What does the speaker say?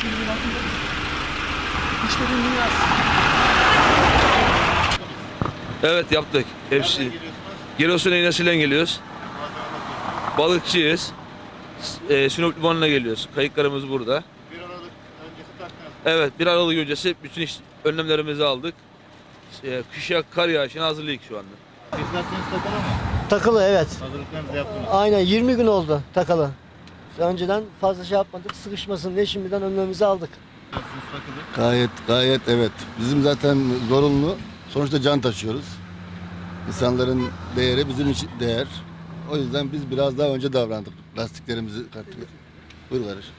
Şimdi bakın. İşte bir dünyası. Evet yaptık. Hepsi. Giresun iğnesiyle geliyoruz. Balıkçıyız. S- E, Sinop Limanı'na geliyoruz. Kayıklarımız burada. Bir Aralık öncesi. Evet bir Aralık öncesi bütün iş, önlemlerimizi aldık. E, kışa kar yağışına hazırlıyız şu anda. İstasyonunuz takılı mı? Takılı evet. Hazırlıklarınızı yaptınız. Aynen 20 gün oldu takalı. Önceden fazla şey yapmadık. Sıkışmasın diye şimdiden önlemimizi aldık. Takılı. Gayet gayet evet. Bizim zaten zorunlu. Sonuçta can taşıyoruz. İnsanların değeri bizim için değer. O yüzden biz biraz daha önce davrandık. Lastiklerimizi kattık. Buyur kardeşim.